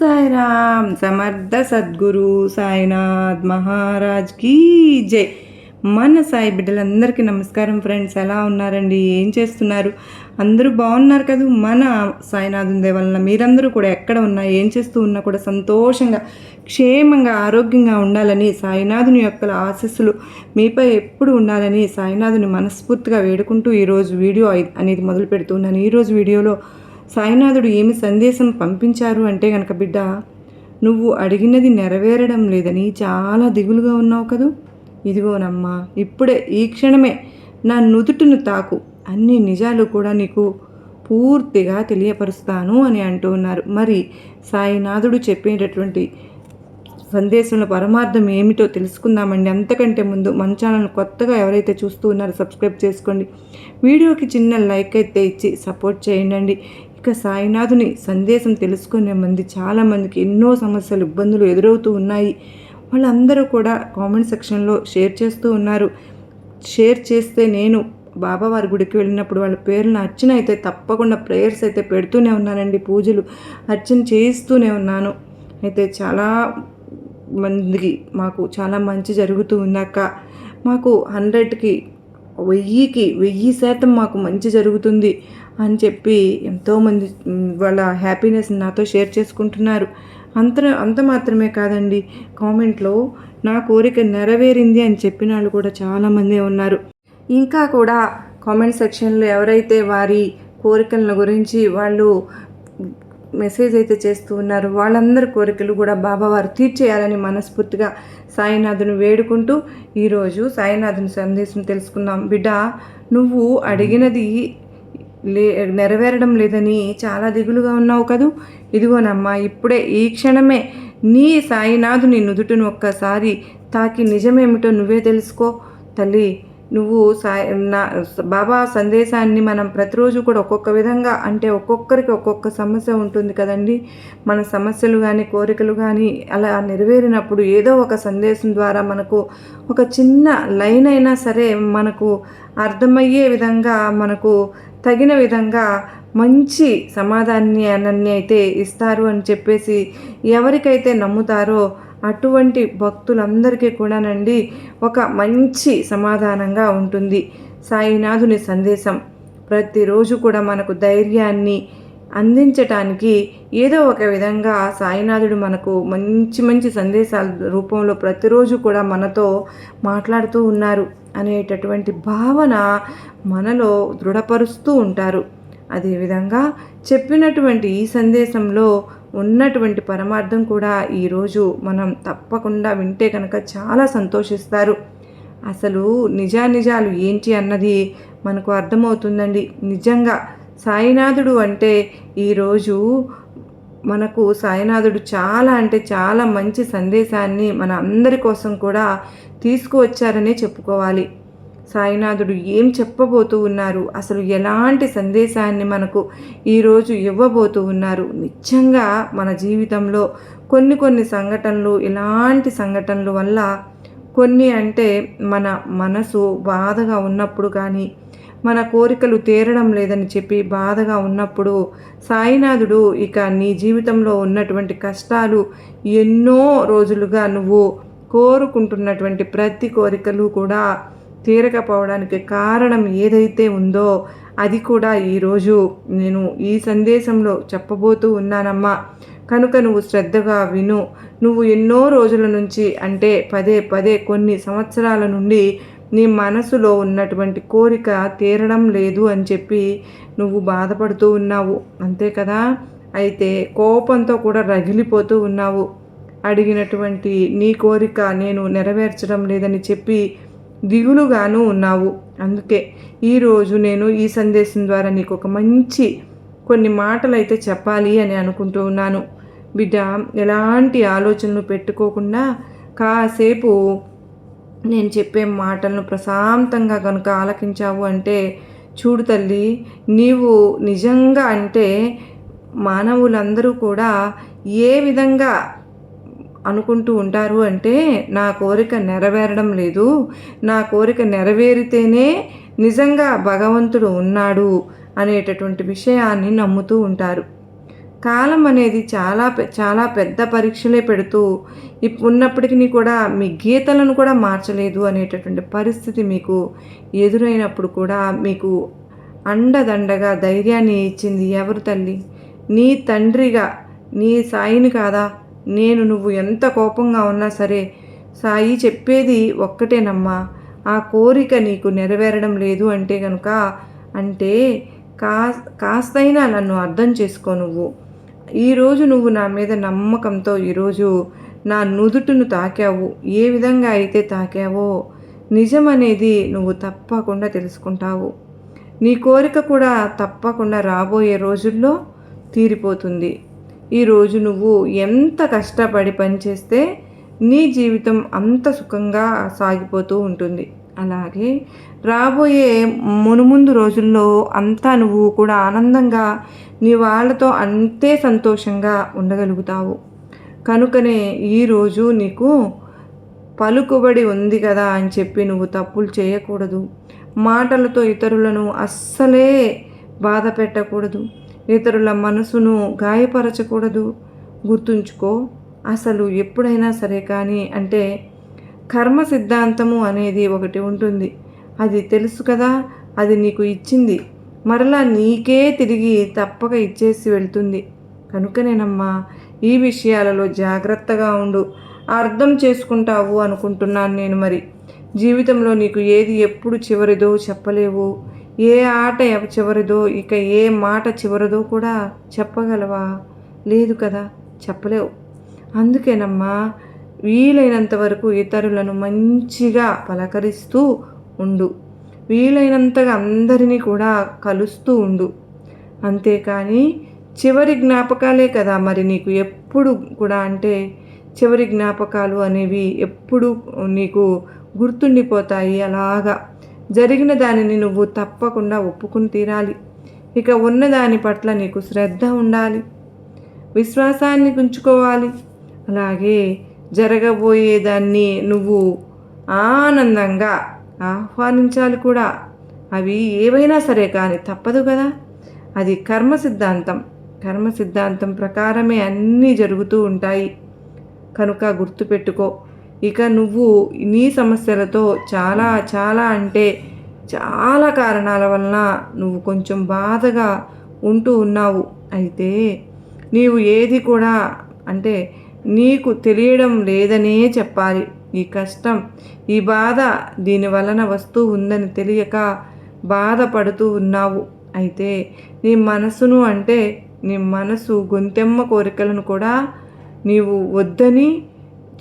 సాయిరామ్ సమర్థ సద్గురు సాయినాథ్ మహారాజ్ కీ జై. మన సాయి బిడ్డలందరికీ నమస్కారం ఫ్రెండ్స్ ఎలా ఉన్నారండి? ఏం చేస్తున్నారు? అందరూ బాగున్నారు కదా? మన సాయినాథుని దయ వలన మీరందరూ కూడా ఎక్కడ ఉన్నా ఏం చేస్తూ ఉన్నా కూడా సంతోషంగా క్షేమంగా ఆరోగ్యంగా ఉండాలని సాయినాథుని యొక్క ఆశస్సులు మీపై ఎప్పుడు ఉండాలని సాయినాథుని మనస్ఫూర్తిగా వేడుకుంటూ ఈరోజు వీడియో అనేది మొదలు పెడుతున్నాను ఈరోజు వీడియోలో సాయినాథుడు ఏమి సందేశం పంపించారు అంటే గనక బిడ్డ నువ్వు అడిగినది నెరవేరడం లేదని చాలా దిగులుగా ఉన్నావు కదూ? ఇదిగోనమ్మా ఇప్పుడే ఈ క్షణమే నా నుదుటిను తాకు. అన్ని నిజాలు కూడా నీకు పూర్తిగా తెలియపరుస్తాను అని అంటూ ఉన్నారు. మరి సాయినాథుడు చెప్పేటటువంటి సందేశంలో పరమార్థం ఏమిటో తెలుసుకుందామండి. అంతకంటే ముందు మన ఛానల్ కొత్తగా ఎవరైతే చూస్తూ ఉన్నారో సబ్స్క్రైబ్ చేసుకోండి. వీడియోకి చిన్న లైక్ అయితే ఇచ్చి సపోర్ట్ చేయండి ఇక సాయినాథుని సందేశం తెలుసుకునే మంది చాలామందికి ఎన్నో సమస్యలు ఇబ్బందులు ఎదురవుతూ ఉన్నాయి. వాళ్ళందరూ కూడా కామెంట్ సెక్షన్లో షేర్ చేస్తూ ఉన్నారు. షేర్ చేస్తే నేను బాబావారి గుడికి వెళ్ళినప్పుడు వాళ్ళ పేర్లను అర్చన అయితే తప్పకుండా ప్రేయర్స్ అయితే పెడుతూనే ఉన్నానండి పూజలు అర్చన చేయిస్తూనే ఉన్నాను. అయితే చాలా మందికి మాకు చాలా మంచి జరుగుతూ ఉందాక మాకు హండ్రెడ్కి వెయ్యికి వెయ్యి శాతం మాకు మంచి జరుగుతుంది. అని చెప్పి ఎంతోమంది వాళ్ళ హ్యాపీనెస్ నాతో షేర్ చేసుకుంటున్నారు. అంత అంత మాత్రమే కాదండి. కామెంట్లో నా కోరిక నెరవేరింది అని చెప్పిన వాళ్ళు కూడా చాలామంది ఉన్నారు. ఇంకా కూడా కామెంట్ సెక్షన్లో ఎవరైతే వారి కోరికల గురించి వాళ్ళు మెసేజ్ అయితే చేస్తూ ఉన్నారు వాళ్ళందరి కోరికలు కూడా బాబావారు తీర్చేయాలని మనస్ఫూర్తిగా సాయినాథుని వేడుకుంటూ ఈరోజు సాయినాథుని సందేశం తెలుసుకుందాం. బిడ్డ నువ్వు అడిగినది లే నెరవేరడం లేదని చాలా దిగులుగా ఉన్నావు కదూ? ఇదిగోనమ్మా ఇప్పుడే ఈ క్షణమే నీ సాయినాథుని నుదుటిని ఒక్కసారి తాకి నిజమేమిటో నువ్వే తెలుసుకో. తల్లి నువ్వు సాయి నా బాబా సందేశాన్ని మనం ప్రతిరోజు కూడా ఒక్కొక్క విధంగా అంటే ఒక్కొక్కరికి ఒక్కొక్క సమస్య ఉంటుంది కదండి. మన సమస్యలు కానీ కోరికలు కానీ అలా నెరవేరినప్పుడు ఏదో ఒక సందేశం ద్వారా మనకు ఒక చిన్న లైన్ అయినా సరే మనకు అర్థమయ్యే విధంగా మనకు తగిన విధంగా మంచి సమాధానాన్ని అయితే ఇస్తారు అని చెప్పేసి ఎవరికైతే నమ్ముతారో అటువంటి భక్తులందరికీ కూడానండి ఒక మంచి సమాధానంగా ఉంటుంది. సాయినాథుని సందేశం. ప్రతిరోజు కూడా మనకు ధైర్యాన్ని అందించటానికి ఏదో ఒక విధంగా సాయినాథుడు మనకు మంచి మంచి సందేశాల రూపంలో ప్రతిరోజు కూడా మనతో మాట్లాడుతూ ఉన్నారు అనేటటువంటి భావన మనలో దృఢపరుస్తూ ఉంటారు. అదేవిధంగా చెప్పినటువంటి ఈ సందేశంలో ఉన్నటువంటి పరమార్థం కూడా ఈరోజు మనం తప్పకుండా వింటే కనుక చాలా సంతోషిస్తారు. అసలు నిజానిజాలు ఏంటి అన్నది మనకు అర్థమవుతుందండి. నిజంగా సాయినాథుడు అంటే ఈరోజు మనకు సాయినాథుడు చాలా అంటే చాలా మంచి సందేశాన్ని మన అందరి కోసం కూడా తీసుకువచ్చారనే చెప్పుకోవాలి. సాయినాథుడు ఏం చెప్పబోతూ ఉన్నారు? అసలు ఎలాంటి సందేశాన్ని మనకు ఈరోజు ఇవ్వబోతూ ఉన్నారు? నిజంగా మన జీవితంలో కొన్ని కొన్ని సంఘటనలు ఇలాంటి సంఘటనల వల్ల కొన్ని అంటే మన మనసు బాధగా ఉన్నప్పుడు కానీ మన కోరికలు తీరడం లేదని చెప్పి బాధగా ఉన్నప్పుడు సాయినాథుడు ఇక నీ జీవితంలో ఉన్నటువంటి కష్టాలు ఎన్నో రోజులుగా నువ్వు కోరుకుంటున్నటువంటి ప్రతి కోరికలు కూడా తీరకపోవడానికి కారణం ఏదైతే ఉందో అది కూడా ఈరోజు నేను ఈ సందేశంలో చెప్పబోతూ ఉన్నానమ్మా. కనుక నువ్వు శ్రద్ధగా విను. నువ్వు ఎన్నో రోజుల నుంచి అంటే పదే పదే కొన్ని సంవత్సరాల నుండి నీ మనసులో ఉన్నటువంటి కోరిక తీరడం లేదు అని చెప్పి నువ్వు బాధపడుతూ ఉన్నావు. అంతే కదా? అయితే కోపంతో కూడా రగిలిపోతూ ఉన్నావు. అడిగినటువంటి నీ కోరిక నేను నెరవేర్చడం లేదని చెప్పి దిగులుగాను ఉన్నావు. అందుకే ఈరోజు నేను ఈ సందేశం ద్వారా నీకు ఒక మంచి కొన్ని మాటలు అయితే చెప్పాలి అని అనుకుంటూ ఉన్నాను. బిడ్డ ఎలాంటి ఆలోచనలు పెట్టుకోకుండా కాసేపు నేను చెప్పే మాటలను ప్రశాంతంగా కనుక ఆలకించావు అంటే చూడు తల్లి నీవు నిజంగా అంటే మానవులందరూ కూడా ఏ విధంగా అనుకుంటూ ఉంటారు అంటే నా కోరిక నెరవేరడం లేదు. నా కోరిక నెరవేరితేనే నిజంగా భగవంతుడు ఉన్నాడు అనేటటువంటి విషయాన్ని నమ్ముతూ ఉంటారు. కాలం అనేది చాలా చాలా పెద్ద పరీక్షలే పెడుతూ ఉన్నప్పటికీ కూడా మీ గీతలను కూడా మార్చలేదు అనేటటువంటి పరిస్థితి మీకు ఎదురైనప్పుడు కూడా మీకు అండదండగా ధైర్యాన్ని ఇచ్చింది ఎవరు తల్లి? నీ తండ్రిగా నీ సాయిని కాదా? నేను నువ్వు ఎంత కోపంగా ఉన్నా సరే సాయి చెప్పేది ఒక్కటేనమ్మా. ఆ కోరిక నీకు నెరవేరడం లేదు అంటే కనుక అంటే కా కాస్తైనా నన్ను అర్థం చేసుకో నువ్వు. ఈరోజు నువ్వు నా మీద నమ్మకంతో ఈరోజు నా నుదుటును తాకావు. ఏ విధంగా అయితే తాకావో నిజం అనేది నువ్వు తప్పకుండా తెలుసుకుంటావు. నీ కోరిక కూడా తప్పకుండా రాబోయే రోజుల్లో తీరిపోతుంది. ఈరోజు నువ్వు ఎంత కష్టపడి పనిచేస్తే నీ జీవితం అంత సుఖంగా సాగిపోతూ ఉంటుంది. అలాగే రాబోయే మునుముందు రోజుల్లో అంతా నువ్వు కూడా ఆనందంగా నీ వాళ్ళతో అంతే సంతోషంగా ఉండగలుగుతావు. కనుకనే ఈరోజు నీకు పలుకుబడి ఉంది కదా అని చెప్పి నువ్వు తప్పులు చేయకూడదు. మాటలతో ఇతరులను అస్సలే బాధ పెట్టకూడదు. ఇతరుల మనసును గాయపరచకూడదు. గుర్తుంచుకో అసలు ఎప్పుడైనా సరే కానీ అంటే కర్మ సిద్ధాంతము అనేది ఒకటి ఉంటుంది. అది తెలుసు కదా అది నీకు ఇచ్చింది. మరలా నీకే తిరిగి తప్పక ఇచ్చేసి వెళ్తుంది. కనుకనేనమ్మా ఈ విషయాలలో జాగ్రత్తగా ఉండు. అర్థం చేసుకుంటావు అనుకుంటున్నాను నేను మరి. జీవితంలో నీకు ఏది ఎప్పుడు చివరిదో చెప్పలేవు. ఏ ఆట చివరిదో ఇక ఏ మాట చివరిదో కూడా చెప్పగలవా? లేదు కదా చెప్పలేవు. అందుకేనమ్మా వీలైనంత వరకు ఇతరులను మంచిగా పలకరిస్తూ ఉండు. వీలైనంతగా అందరినీ కూడా కలుస్తూ ఉండు. అంతేకాని చివరి జ్ఞాపకాలే కదా మరి నీకు ఎప్పుడు కూడా అంటే చివరి జ్ఞాపకాలు అనేవి ఎప్పుడు నీకు గుర్తుండిపోతాయి అలాగా. జరిగిన దానిని నువ్వు తప్పకుండా ఒప్పుకుని తీరాలి. ఇక ఉన్న దాని పట్ల నీకు శ్రద్ధ ఉండాలి. విశ్వాసాన్ని ఉంచుకోవాలి అలాగే జరగబోయేదాన్ని నువ్వు ఆనందంగా ఆహ్వానించాలి కూడా. అవి ఏవైనా సరే కానీ తప్పదు కదా. అది కర్మ సిద్ధాంతం. కర్మ సిద్ధాంతం ప్రకారమే అన్నీ జరుగుతూ ఉంటాయి. కనుక గుర్తుపెట్టుకో. ఇక నువ్వు నీ సమస్యలతో చాలా చాలా అంటే చాలా కారణాల వలన నువ్వు కొంచెం బాధగా ఉంటూ ఉన్నావు. అయితే నీవు ఏది కూడా అంటే నీకు తెలియడం లేదనే చెప్పాలి. ఈ కష్టం ఈ బాధ దీని వలన వస్తూ ఉందని తెలియక బాధపడుతూ ఉన్నావు. అయితే నీ మనసును అంటే నీ మనసు గొంతెమ్మ కోరికలను కూడా నీవు వద్దని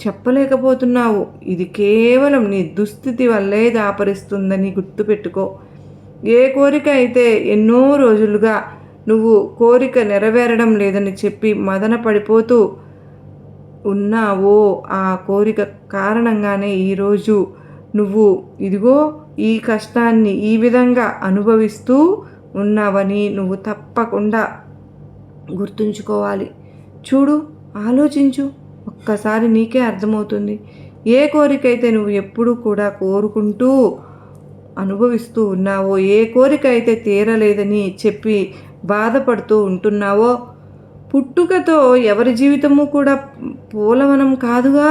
చెప్పలేకపోతున్నావు. ఇది కేవలం నీ దుస్థితి వల్లే దాపరిస్తుందని గుర్తుపెట్టుకో. ఏ కోరిక అయితే ఎన్నో రోజులుగా నువ్వు కోరిక నెరవేరడం లేదని చెప్పి మదన పడిపోతూ ఉన్నావో ఆ కోరిక కారణంగానే ఈరోజు నువ్వు ఇదిగో ఈ కష్టాన్ని ఈ విధంగా అనుభవిస్తూ ఉన్నావని నువ్వు తప్పకుండా గుర్తుంచుకోవాలి. చూడు ఆలోచించు. ఒక్కసారి నీకే అర్థమవుతుంది. ఏ కోరిక అయితే నువ్వు ఎప్పుడూ కూడా కోరుకుంటూ అనుభవిస్తూ ఉన్నావో ఏ కోరిక అయితే తీరలేదని చెప్పి బాధపడుతూ ఉంటున్నావో పుట్టుకతో ఎవరి జీవితము కూడా పూలవనం కాదుగా?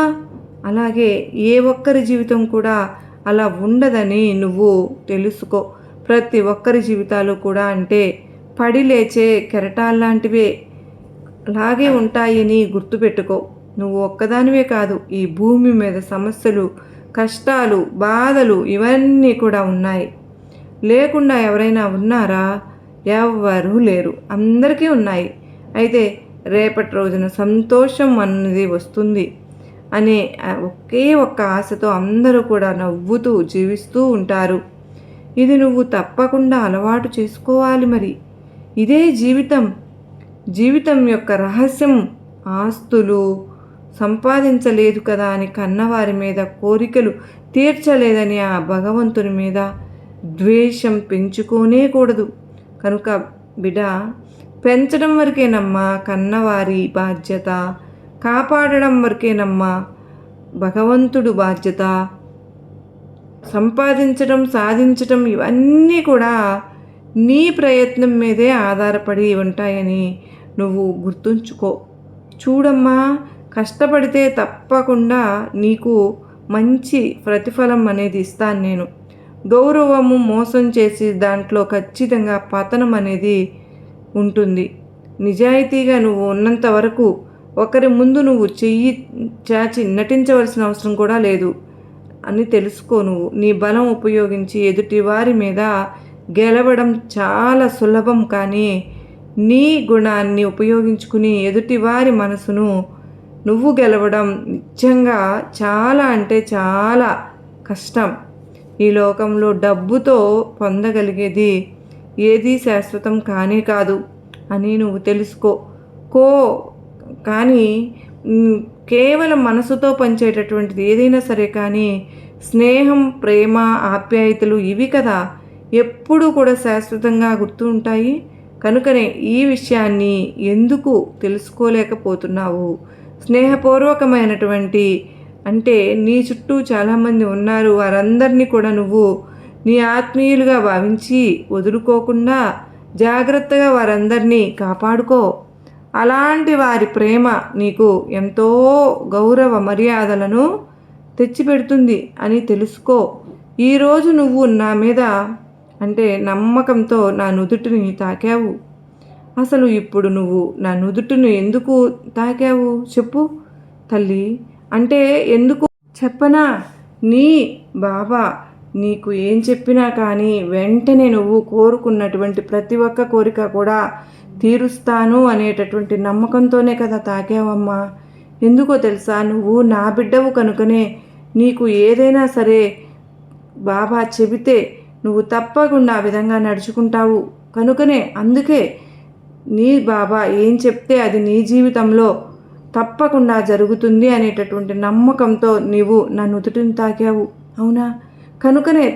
అలాగే ఏ ఒక్కరి జీవితం కూడా అలా ఉండదని నువ్వు తెలుసుకో. ప్రతి ఒక్కరి జీవితాలు కూడా అంటే పడి లేచే కెరటాల్లాంటివే అలాగే ఉంటాయని గుర్తుపెట్టుకో నువ్వు ఒక్కదానివే కాదు ఈ భూమి మీద సమస్యలు కష్టాలు బాధలు ఇవన్నీ కూడా ఉన్నాయి. లేకుండా ఎవరైనా ఉన్నారా? ఎవ్వరూ లేరు. అందరికీ ఉన్నాయి. అయితే రేపటి రోజున సంతోషం అన్నది వస్తుంది అనే ఒకే ఒక్క ఆశతో అందరూ కూడా నవ్వుతూ జీవిస్తూ ఉంటారు. ఇది నువ్వు తప్పకుండా అలవాటు చేసుకోవాలి మరి. ఇదే జీవితం. జీవితం యొక్క రహస్యం. ఆస్తులు సంపాదించలేదు కదా అని కన్నవారి మీద కోరికలు తీర్చలేదని ఆ భగవంతుని మీద ద్వేషం పెంచుకోనే కూడదు. కనుక బిడ పెంచడం వరకేనమ్మా కన్నవారి బాధ్యత కాపాడడం వరకేనమ్మా భగవంతుడు బాధ్యత. సంపాదించడం సాధించడం ఇవన్నీ కూడా నీ ప్రయత్నం మీదే ఆధారపడి ఉంటాయని నువ్వు గుర్తుంచుకో. చూడమ్మా కష్టపడితే తప్పకుండా నీకు మంచి ప్రతిఫలం అనేది ఇస్తాను నేను. గౌరవము మోసం చేసి దాంట్లో ఖచ్చితంగా పతనం అనేది ఉంటుంది. నిజాయితీగా నువ్వు ఉన్నంత వరకు ఒకరి ముందు నువ్వు చెయ్యి చాచి నటించవలసిన అవసరం కూడా లేదు. అని తెలుసుకో నువ్వు. నీ బలం ఉపయోగించి ఎదుటి వారి మీద గెలవడం చాలా సులభం కానీ నీ గుణాన్ని ఉపయోగించుకుని ఎదుటివారి మనసును నువ్వు గెలవడం నిజంగా చాలా అంటే చాలా కష్టం. ఈ లోకంలో డబ్బుతో పొందగలిగేది ఏది శాశ్వతం కానే కాదు అని నువ్వు తెలుసుకో. కో కానీ కేవలం మనసుతో పంచేటటువంటిది ఏదైనా సరే కానీ స్నేహం ప్రేమ ఆప్యాయతలు ఇవి కదా. ఎప్పుడూ కూడా శాశ్వతంగా గుర్తు ఉంటాయి. కనుకనే ఈ విషయాన్ని ఎందుకు తెలుసుకోలేకపోతున్నావు? స్నేహపూర్వకమైనటువంటి అంటే నీ చుట్టూ చాలామంది ఉన్నారు. వారందరినీ కూడా నువ్వు నీ ఆత్మీయులుగా భావించి వదులుకోకుండా జాగ్రత్తగా వారందరినీ కాపాడుకో. అలాంటి వారి ప్రేమ నీకు ఎంతో గౌరవ మర్యాదలను తెచ్చిపెడుతుంది అని తెలుసుకో. ఈరోజు నువ్వు నా మీద అంటే నమ్మకంతో నా నుదుటిని తాకావు. అసలు ఇప్పుడు నువ్వు నా నుదుటిని ఎందుకు తాకావు? చెప్పు. తల్లి అంటే ఎందుకు చెప్పనా? నీ బాబా నీకు ఏం చెప్పినా కానీ వెంటనే నువ్వు కోరుకున్నటువంటి ప్రతి ఒక్క కోరిక కూడా తీరుస్తాను అనేటటువంటి నమ్మకంతోనే కదా తాకావమ్మా. ఎందుకో తెలుసా? నువ్వు నా బిడ్డవు కనుకనే నీకు ఏదైనా సరే బాబా చెబితే నువ్వు తప్పకుండా ఆ విధంగా నడుచుకుంటావు కనుకనే అందుకే నీ బాబా ఏం చెప్తే అది నీ జీవితంలో తప్పకుండా జరుగుతుంది అనేటటువంటి నమ్మకంతో నీవు నా నుదుటిని తాకావు. అవునా? కనుకనే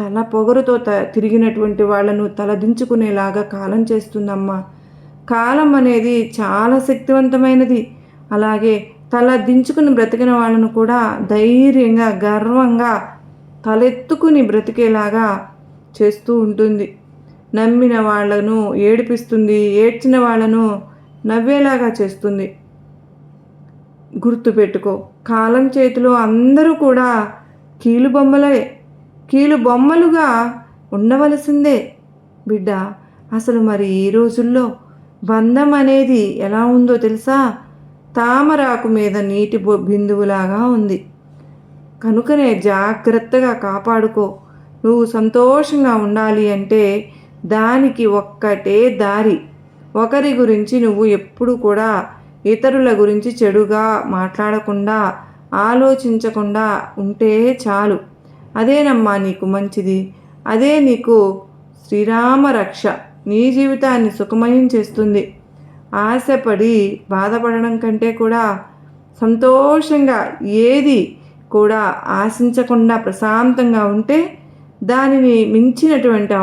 తల పొగరుతో త తిరిగినటువంటి వాళ్ళను తలదించుకునేలాగా కాలం చేస్తుందమ్మా. కాలం అనేది చాలా శక్తివంతమైనది. అలాగే తల దించుకుని బ్రతికిన వాళ్ళను కూడా ధైర్యంగా గర్వంగా తలెత్తుకుని బ్రతికేలాగా చేస్తూ ఉంటుంది. నమ్మిన వాళ్ళను ఏడిపిస్తుంది ఏడ్చిన వాళ్ళను నవ్వేలాగా చేస్తుంది. గుర్తుపెట్టుకో కాలం చేతిలో అందరూ కూడా కీలు కీలుబొమ్మలుగా కీలు బొమ్మలుగా ఉండవలసిందే బిడ్డ. అసలు మరి ఈ రోజుల్లో బంధం అనేది ఎలా ఉందో తెలుసా? తామరాకు మీద నీటి బొ- బిందువులాగా ఉంది. కనుకనే జాగ్రత్తగా కాపాడుకో. నువ్వు సంతోషంగా ఉండాలి అంటే దానికి ఒక్కటే దారి. ఒకరి గురించి నువ్వు ఎప్పుడు కూడా ఇతరుల గురించి చెడుగా మాట్లాడకుండా ఆలోచించకుండా ఉంటే చాలు. అదేనమ్మా నీకు మంచిది. అదే నీకు శ్రీరామ రక్ష నీ జీవితాన్ని సుఖమయం చేస్తుంది. ఆశపడి బాధపడడం కంటే కూడా సంతోషంగా ఏది కూడా ఆశించకుండా ప్రశాంతంగా ఉంటే దానిని మించినటువంటి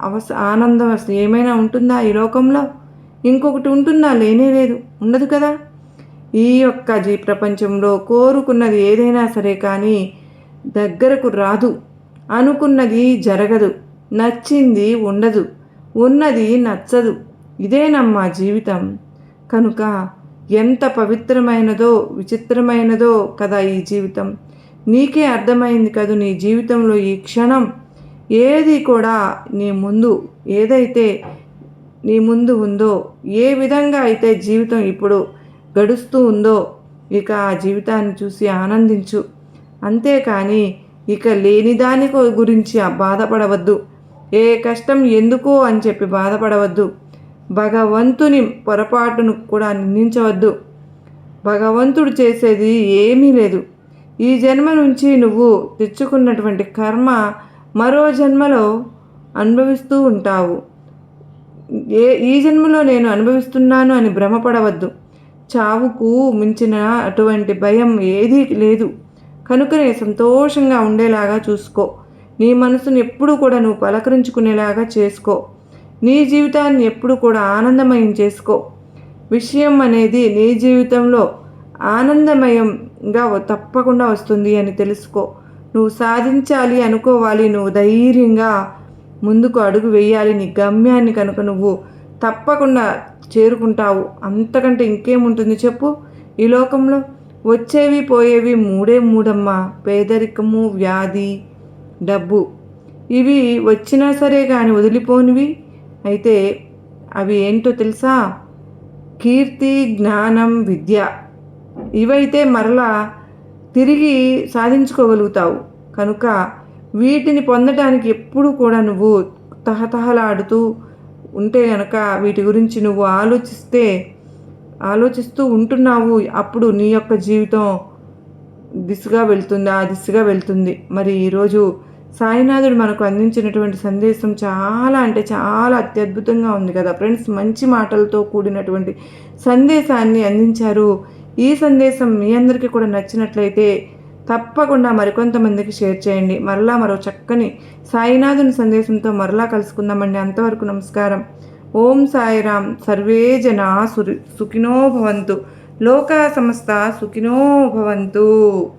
అవస ఆనందం అసలు ఏమైనా ఉంటుందా ఈ లోకంలో? ఇంకొకటి ఉంటుందా లేనే లేదు. ఉండదు కదా? ఈ యొక్క జీ ప్రపంచంలో కోరుకున్నది ఏదైనా సరే కానీ దగ్గరకు రాదు. అనుకున్నది జరగదు. నచ్చింది ఉండదు. ఉన్నది నచ్చదు. ఇదేనమ్మా జీవితం. కనుక ఎంత పవిత్రమైనదో విచిత్రమైనదో కదా ఈ జీవితం. నీకే అర్థమైంది కదూ నీ జీవితంలో ఈ క్షణం. ఏది కూడా నీ ముందు ఏదైతే నీ ముందు ఉందో ఏ విధంగా అయితే జీవితం ఇప్పుడు గడుస్తూ ఉందో ఇక ఆ జీవితాన్ని చూసి ఆనందించు. అంతేకాని ఇక లేని దాని గురించి బాధపడవద్దు. ఏ కష్టం ఎందుకు అని చెప్పి బాధపడవద్దు. భగవంతుని పొరపాటును కూడా నిందించవద్దు. భగవంతుడు చేసేది ఏమీ లేదు. ఈ జన్మ నుంచి నువ్వు తెచ్చుకున్నటువంటి కర్మ మరో జన్మలో అనుభవిస్తూ ఉంటావు. ఏ ఈ జన్మలో నేను అనుభవిస్తున్నాను అని భ్రమపడవద్దు. చావుకు మించిన అటువంటి భయం ఏదీ లేదు. కనుకనే సంతోషంగా ఉండేలాగా చూసుకో. నీ మనసును ఎప్పుడు కూడా నువ్వు పలకరించుకునేలాగా చేసుకో. నీ జీవితాన్ని ఎప్పుడు కూడా ఆనందమయం చేసుకో. విషయం అనేది నీ జీవితంలో ఆనందమయంగా తప్పకుండా వస్తుంది అని తెలుసుకో. నువ్వు సాధించాలి అనుకోవాలి నువ్వు ధైర్యంగా ముందుకు అడుగు వేయాలి. నీ గమ్యాన్ని కనుక నువ్వు తప్పకుండా చేరుకుంటావు. అంతకంటే ఇంకేముంటుంది చెప్పు. ఈ లోకంలో వచ్చేవి పోయేవి మూడే మూడమ్మా. పేదరికము వ్యాధి డబ్బు. ఇవి వచ్చినా సరే కానీ వదిలిపోనివి. అయితే అవి ఏంటో తెలుసా? కీర్తి జ్ఞానం విద్య. ఇవైతే మరలా తిరిగి సాధించుకోగలుగుతావు. కనుక వీటిని పొందడానికి ఎప్పుడు కూడా నువ్వు తహతహలాడుతూ ఉంటే గనక వీటి గురించి నువ్వు ఆలోచిస్తే ఆలోచిస్తూ ఉంటున్నావు అప్పుడు నీ యొక్క జీవితం దిశగా వెళ్తుంది ఆ దిశగా వెళ్తుంది. మరి ఈరోజు సాయినాథుడు మనకు అందించినటువంటి సందేశం చాలా అంటే చాలా అత్యద్భుతంగా ఉంది కదా ఫ్రెండ్స్. మంచి మాటలతో కూడినటువంటి సందేశాన్ని అందించారు. ఈ సందేశం మీ అందరికీ కూడా నచ్చినట్లయితే తప్పకుండా మరికొంతమందికి షేర్ చేయండి. మరలా మరో చక్కని సాయినాథుని సందేశంతో మరలా కలుసుకుందామండి. అంతవరకు నమస్కారం. ఓం సాయిరామ్. సర్వే జనా సురి సుఖినో భవంతు. లోక సమస్త సుఖినో భవంతు.